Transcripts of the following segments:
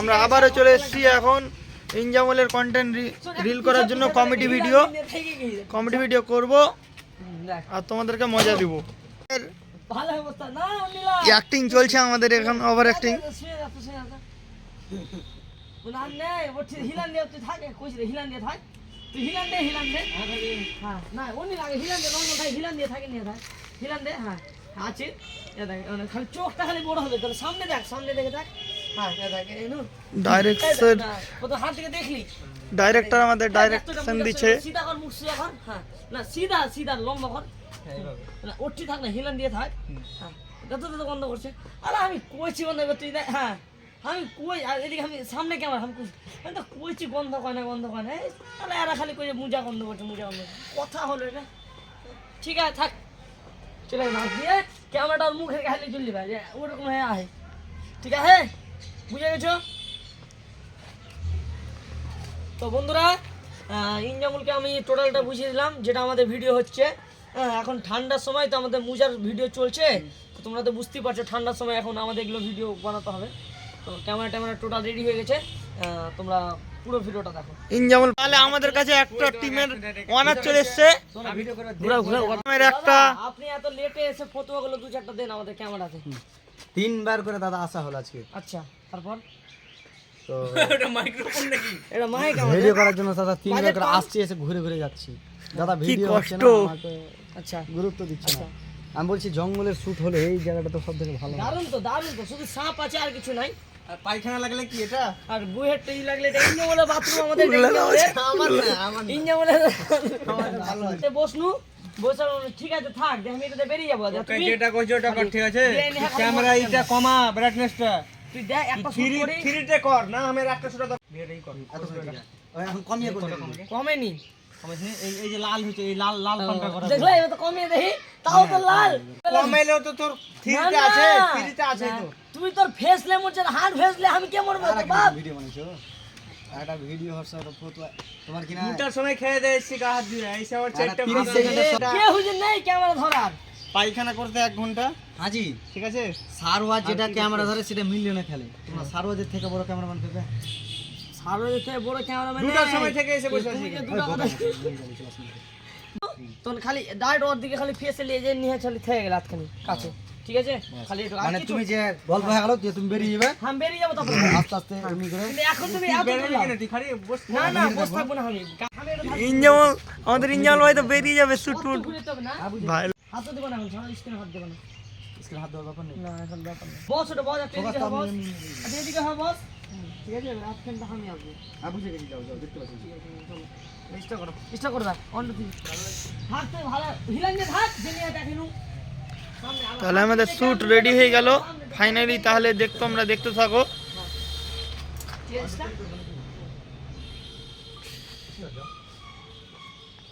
আমরা আবারও চলে এসেছি এখন ইনজামলের কন্টেন্ট রিল করার জন্য কমেডি ভিডিও কমেডি ভিডিও করব আর তোমাদেরকে মজা দিব। অ্যাক্টিং চলছে আমাদের এখন ওভার অ্যাক্টিং হ্যাঁ মানে খালি চোখটা খালি বড় হবে সামনে দেখ, সামনে দেখে দেখ। হ্যাঁ ও তো হাত থেকে দেখলি? ডাইরেক্টর আমাদের ডাইরেকশন দিচ্ছে সিধা কর মুখ সিধা কর হ্যাঁ। না সিধা সিধা লম্বা কর না ওটি থাক না হিলান দিয়ে থাক। হ্যাঁ যত তত বন্ধ করছে। আরে আমি কইছি বন্ধ করতে তুই দেখ হ্যাঁ আমি কই আর এদিকে আমি সামনে ক্যামেরা আমি আমি তো কইছি গন্ধ কয় না গন্ধ কয় না এই তাহলে এরা খালি কই মুজা গন্ধ করছে মুজা গন্ধ। কথা হলো এটা। ঠিক আছে থাক। চলে না দিয়ে ক্যামেরাটার মুখের খালি চললি ভাই যে ওরকম হয়ে আহে। ঠিক আছে? বুঝে গেছো? তো বন্ধুরা ইনজামুলকে আমি টোটালটা বুঝিয়ে দিলাম যেটা আমাদের ভিডিও হচ্ছে। হ্যাঁ, এখন ঠান্ডার সময় তো আমাদের মুজার ভিডিও চলছে। তো তোমরা তো বুঝতেই পারছ ঠান্ডার সময় এখন আমাদের এগুলো ভিডিও বানাতে হবে। তো ক্যামেরা ট্যামেরা টোটাল রেডি হয়ে গেছে। তোমরা পুরো ভিডিওটা দেখো। ইনজামল তাহলে আমাদের কাছে একটা টিমের ওয়ানার চলে এসছে। ঘুরা ঘুরা একটা আপনি এত লেটে এসে ফটোগুলো দু চারটা দেন আমাদের ক্যামেরাতে। তিনবার করে দাদা আসা হলো আজকে। আচ্ছা। তারপর? তো এটা মাইক আমাদের। ভিডিও করার জন্য দাদা তিনবার করে আসছি এসে ঘুরে ঘুরে যাচ্ছি। দাদা ভিডিও হচ্ছে না আমাকে আচ্ছা। গুরুত্ব দিচ্ছে না। আমি বলছি জঙ্গলের শুট হলে এই জায়গাটা তো সব থেকে ভালো দারুণ তো দারুণ তো শুধু সাপ আছে আর কিছু নাই। পায়খানা লাগলে কি এটা? আর গুহের টেই লাগলে এটা ইঞ্জা বলে বাথরুম আমাদের এটা আমার না আমার ইঞ্জা বলে এ বসনু বসার ঠিক আছে থাক আমি এটাতে বেরিয়ে যাব। তুমি যেটা কইছো ওটা ঠিক আছে? খালি ক্যামেরা এইটা কমা ব্রাইটনেসটা। তুই দেখ একটা শুট থ্রি করি কর না আমি একটা শুটা তো কর। এত করে দিলা। ওই এখন কমিয়ে করে দিলাম। কমেনি। এই এই যে লাল হচ্ছে এই লাল লাল ফোনটা করা দেখলে এবার কমিয়ে দেখি। তাও তো লাল। কমাইলেও তো তোর থ্রিতে না, আছে না। থ্রিতে আছে তো তুই তোর ফেসলে মরছে হার্ড ফেসলে আমি কে মরবো? তো একটা বাপ। ভিডিও বানাইছো একটা ভিডিও হচ্ছে ফটো তোমার কি না? দুটার সময় খেয়ে দেয় গা হাত দিয়ে। কে হুজুর নেই ক্যামেরা ধরার? পায়খানা করতে এক ঘণ্টা। হাজি ঠিক আছে? সারওয়াজ যেটা ক্যামেরা ধরে সেটা মিলিয়নে খেলে। তোমরা সারওয়াজের থেকে বড় ক্যামেরাম্যান পেবে? সারো দেখে বড় ক্যামেরাম্যান দুটার সময় থেকে এসে বসে আছি তোর খালি ডাইরেক্ট ওর দিকে খালি ফেসে নিয়ে যে নিয়ে চলে থেকে গেল হাতখানি কাছে। ঠিক আছে? খালি একটু মানে তুমি যে গল্প হয়ে গেল যে তুমি বেরিয়ে যাবে? আমি বেরিয়ে যাব তারপরে আস্তে আস্তে এমনি করে। এখন তুমি এত বেরোবি দূর কেন? তুই খালি বস না না বস থাকব না আমি। ইনজামল আমাদের ইনজামল ভাই তো বেরিয়ে যাবে শুট তবে না। ভাই হাত দেবো না এখন সারা স্ক্রিনে হাত দেবো না। স্ক্রিন হাত দেওয়ার ব্যাপার নেই। না এখন ব্যাপার না বস ওটা বস এদিকে বস। এদিকে হ্যাঁ বস। ঠিক আছে হাতখানটা আমি আসব। বুঝে গেছি যাও যাও দেখতে পাচ্ছি চেষ্টা করো। চেষ্টা করো দেখ অন্য ভালো হিলান থাক জেনে দেখিনু তাহলে আমাদের শুট রেডি হয়ে গেল। ফাইনালি তাহলে দেখতো আমরা দেখতে থাকো।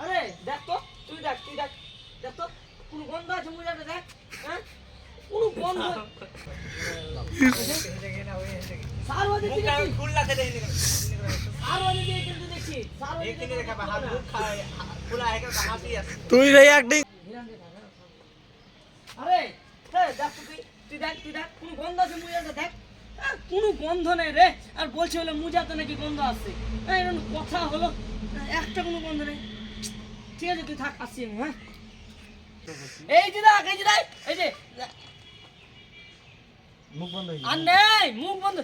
আরে দেখ তো। তুই দেখ তুই দেখ। দেখ তো। কোন গন্ধ আছে মুজাটা দেখ হ্যাঁ? কোন গন্ধ দিকে দিকে কিন্তু দেখছি দেখা হাত মুখ খায় একা হাসি আছে। তুই ভাই অ্যাক্টিং আরে হ্যাঁ দেখ তুই তুই দেখ তুই দেখ কোন গন্ধ আছে মুজাতে দেখ। আহ, কোনো গন্ধ নেই রে। আর বলছে হলো মুজাতে নাকি গন্ধ আসছে হ্যাঁ এরকম কথা হলো। একটা কোনো গন্ধ নেই। ঠিক আছে তুই থাক আসছি আমি হ্যাঁ। এই যে দেখ এই যে দেখ এই যে। মুখ বন্ধ আর নেই মুখ বন্ধ।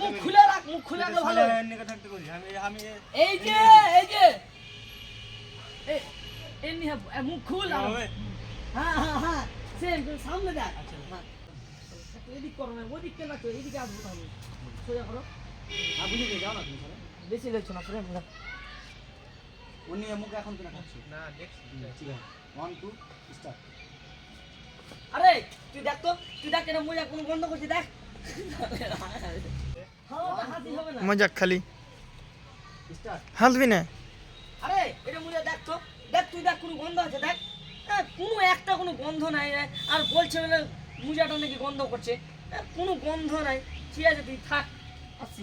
মুখ খুলে রাখ মুখ খুলে রাখলে ভালো। থাকতে করি আমি আমি এই যে এই যে। এমনি হ্যাঁ, মুখ খুল আর- হ্যাঁ হ্যাঁ হ্যাঁ সেম সামনে দেখ। হ্যাঁ এদিক করো না ওদিক কেন রাখছো এদিকে আসব সোজা করো। হ্যাঁ বুঝে যাও না তুমি বেশি দেখছ না উনি মুখে এখন কিনা খাচ্ছি? না দেখছি ঠিক আছে। ওয়ান টু স্টার্ট আরে তুই দেখ তো তুই দেখ এটা মজা কোনো বন্ধ করছি দেখ। হ্যাঁ, ওটা হাসি হবে না। মজাক খালি। স্টার্ট হাসবি না? আরে এটা মজা দেখ তো দেখ তুই দেখ কোনো গন্ধ আছে দেখ। হ্যাঁ, কোনো একটা কোনো গন্ধ নাই রে। আর বলছে বলে মুজাটা নাকি গন্ধ করছে। হ্যাঁ, কোনো গন্ধ নাই। ঠিক আছে তুই থাক আসছি।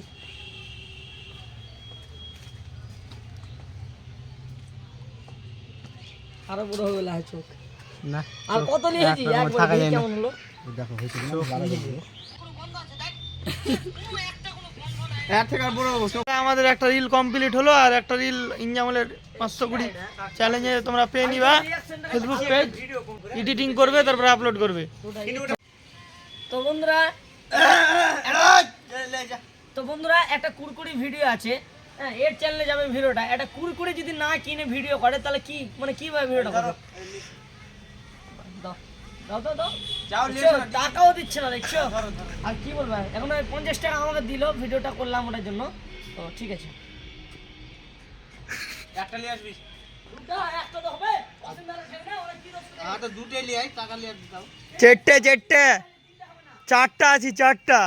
আরও বড় হয়ে গেল চোখ না আর কত নিয়েছি একবার। কেমন হলো দেখো হয়েছে আমাদের একটা রিল কমপ্লিট হলো আর একটা রিল ইনজামলের পাঁচশো কুড়ি চ্যালেঞ্জে তোমরা পেয়ে নিবা ফেসবুক পেজ এডিটিং করবে তারপরে আপলোড করবে তো বন্ধুরা তো বন্ধুরা একটা কুরকুরি ভিডিও আছে হ্যাঁ এর চ্যানেলে যাবে ভিডিওটা। একটা কুরকুরি যদি না কিনে ভিডিও করে তাহলে কি মানে কীভাবে ভিডিওটা করবে? দাও দাও দাও? টাকাও দিচ্ছে না দেখছ? আর কি বলব এখন পঞ্চাশ টাকা আমাকে দিল ভিডিওটা করলাম ওটার জন্য। তো ঠিক আছে। একটা নিয়ে আসবি। দুটা একটা তো হবে। অসুবিধা নেই, না, ওরা কি দোষ করে? হ্যাঁ তো দুটোই লিয়ে আয় টাকা লিয়ে দাও চেট্টে চেট্টে চারটা আছি চারটা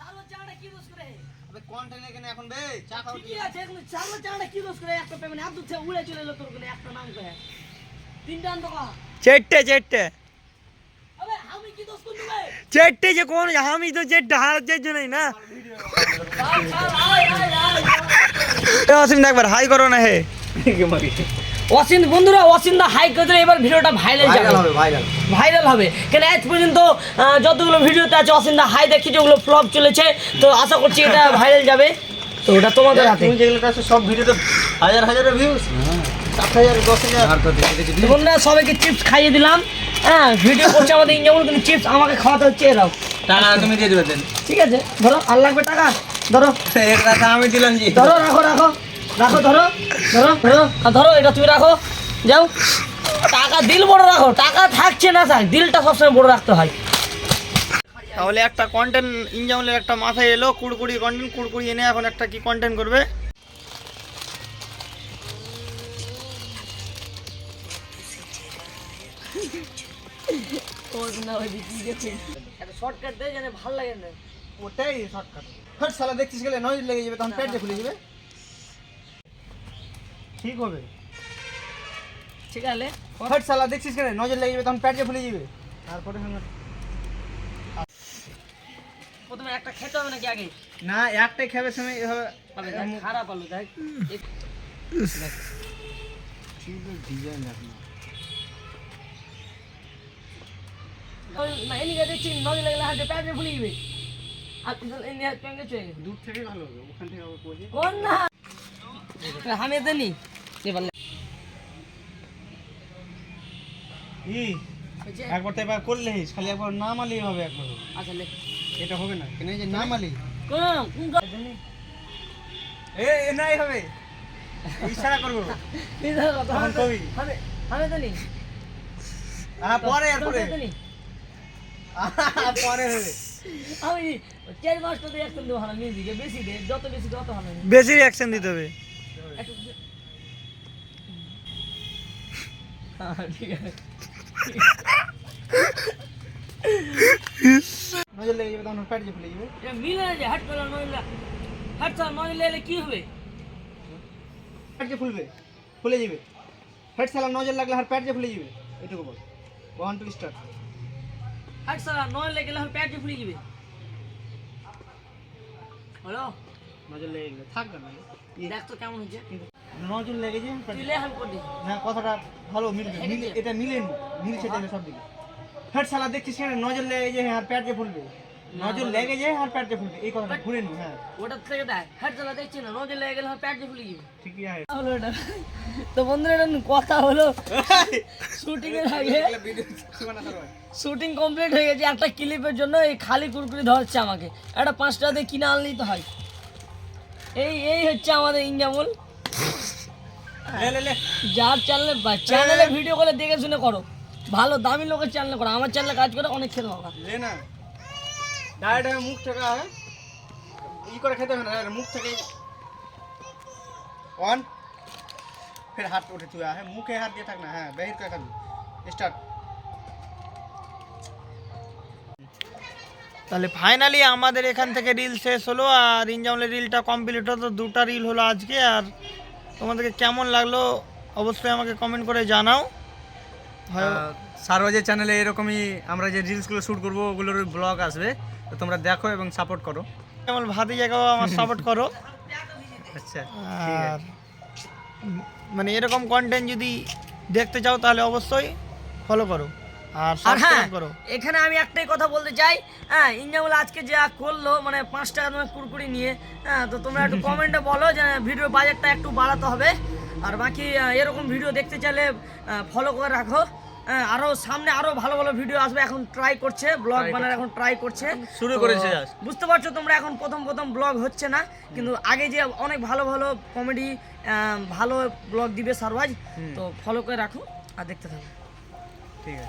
চালো চাটা কি দোষ করে? আবে কন্টেন্ট এখানে এখন বে চা খাও ঠিকই আছে, এখন চালো চাটা কি দোষ করে? একটা payment, এত থেকে উড়ে চলে এলো তোর ওখানে, একটা নাম করে। তিনটা আনতো কা? চেট্টে চেট্টে আবে, আমি কি দোষ করলি বে? চেট্টে যে কোন আমি তো চেট্টে হারার জন্যই না আয়, আয়, আয়, আয়, আয়। অসীম একবার হাই করো না হে অসিন বন্ধুরা অসিন দা হাই করে এবার ভিডিওটা ভাইরাল যাবে। ভাইরাল হবে ভাইরাল ভাইরাল হবে। কেন আজ পর্যন্ত যতগুলো ভিডিওতে আছে অসিন দা হাই দেখি যেগুলো ফ্লপ চলেছে তো আশা করছি এটা ভাইরাল যাবে। তো ওটা তোমাদের হাতে। তুমি যেগুলো আছে সব ভিডিওতে হাজার হাজার ভিউজ বন্ধুরা সবাইকে চিপস খাইয়ে দিলাম। হ্যাঁ ভিডিও করছে আমাদের কিন্তু চিপস আমাকে খাওয়াতে হচ্ছে এরাও। টাকা তুমি দিয়ে দেবে ঠিক আছে ধরো আর লাগবে টাকা ধরো। আমি দিলাম জি। ধরো রাখো রাখো। রাখো ধরো ধরো ধরো আর ধরো এটা তুমি রাখো। যাও। টাকা দিল বড় রাখো টাকা থাকছে না থাক দিলটা সবসময় বড় রাখতে হয়। তাহলে একটা কন্টেন্ট ইনজামলের একটা মাথায় এলো কুড়কুড়ি কন্টেন্ট কুড়কুড়ি এনে এখন একটা কি কন্টেন্ট করবে? একটা শর্টকাট দেয় জানে ভালো লাগে না। ওটাই শর্টকাট হট সালা দেখছিস গেলে নয় লেগে যাবে তখন পেট খুলে যাবে। ঠিক হবে। ঠিক আছে হট সালা দেখছিস গেলে নজর লেগে যাবে তখন পেট যে খুলে যাবে। তারপরে প্রথমে একটা খেতে হবে নাকি আগে? না একটাই খাবে সময় এভাবে খারাপ আলু দেখ। ডিজাইন না এদিকে দেখছি নজর লাগলে হাতে ফুলে যাবে। আমি হয়েছে? একবার তো এবার করলেই খালি একবার নাম আলেই হবে একবার। আচ্ছা এটা হবে না কেন যে নাম আলি কোন কোন গা- দেনি? এ এ নাই হবে। ইশারা করব। এই ধর কথা, তখন আমি কবি। আমি আমি দেনি আহ পরে পরে। পরে হবে। আমি চার মাসটা দিয়ে একদম দেবো ভালো মিউজিকে। বেশি দে যত বেশি তত ভালো বেশি রিয়াকশন দিতে হবে। ঠিক আছে নজর লেগে যাবে তখন পেট যে খুলে যাবে এটা মিলে না যে হাট করে নইলে হাট ছাড়া নইলে এলে কি হবে পেট যে খুলবে খুলে যাবে হেড সালা নজর লাগলে আর পেট যে খুলে যাবে এটুকু বল ওয়ান টু স্টার্ট হাট ছাড়া নইলে গেলে আমার পেটে ফুলে যাবে হ্যালো নজর লেগে গেলে থাকবে না দেখ তো কেমন হচ্ছে নজর লেগে যায় তুই লে হাল করে দিস হ্যাঁ কথাটা ভালো মিলবে। মিলে এটা মিলে মিলছে যাবে সব দিকে হেড সালা দেখছিস কেন নজর লেগে যায় আর পেট যে ফুলবে নজর লেগে যায় আর পেট যে ফুলবে। এই কথাটা ঘুরে নি হ্যাঁ। ওটা থেকে দেখ হাট ছাড়া দেখছি না নজর লেগে গেলে পেটে ফুলে যাবে ঠিকই আছে। হলো এটা। তো বন্ধুরা এটা কথা হলো। শুটিং এর আগে। শুটিং কমপ্লিট হয়ে। গেছে একটা ক্লিপের জন্য এই খালি কুরকুরি ধরছে আমাকে। একটা পাঁচ টাকা দিয়ে কিনে আনলেই তো হয়। এই এই হচ্ছে আমাদের ইনজামুল যার চ্যানেলে চ্যানেলে ভিডিও করে দেখে শুনে করো। ভালো দামি লোকের চ্যানেলে করো। আমার চ্যানেলে কাজ করে অনেক খেতে পাবা। লে না। ডাইরেক্ট মুখ থেকে হ্যাঁ? ই করে খেতে হবে না মুখ থেকে অন ফির হাত উঠে তুই হ্যাঁ? মুখে হাত দিয়ে থাক না হ্যাঁ? বেহির করে খাবি স্টার্ট তাহলে ফাইনালি আমাদের এখান থেকে রিল শেষ হলো আর ইনজামলের রিলটা কমপ্লিট হতো দুটা রিল হলো আজকে আর তোমাদেরকে কেমন লাগল অবশ্যই আমাকে কমেন্ট করে জানাও। হয় চ্যানেলে এরকমই আমরা যে রিলসগুলো শ্যুট করব ওগুলোর ব্লগ আসবে। তো তোমরা দেখো এবং সাপোর্ট করো। কেমন ভাতি জায়গাও আমার সাপোর্ট করো। আচ্ছা আর মানে এরকম কন্টেন্ট যদি দেখতে চাও তাহলে অবশ্যই ফলো করো। আর আর হ্যাঁ এখানে আমি একটাই কথা বলতে চাই। হ্যাঁ ইঞ্জামুল আজকে যা করল মানে পাঁচ টাকা তোমার কুরকুরি নিয়ে হ্যাঁ তো তোমরা একটু কমেন্টে বলো যে ভিডিওর বাজেটটা একটু বাড়াতে হবে। আর বাকি এরকম ভিডিও দেখতে চাইলে ফলো করে রাখো। হ্যাঁ, আরও সামনে আরও ভালো ভালো ভিডিও আসবে এখন ট্রাই করছে ব্লগ বানার এখন ট্রাই করছে। শুরু করেছে বুঝতে পারছ তোমরা এখন প্রথম প্রথম ব্লগ হচ্ছে না কিন্তু আগে যে অনেক ভালো ভালো কমেডি ভালো ব্লগ দিবে সারওয়াজ তো ফলো করে রাখো আর দেখতে থাকো। ঠিক আছে।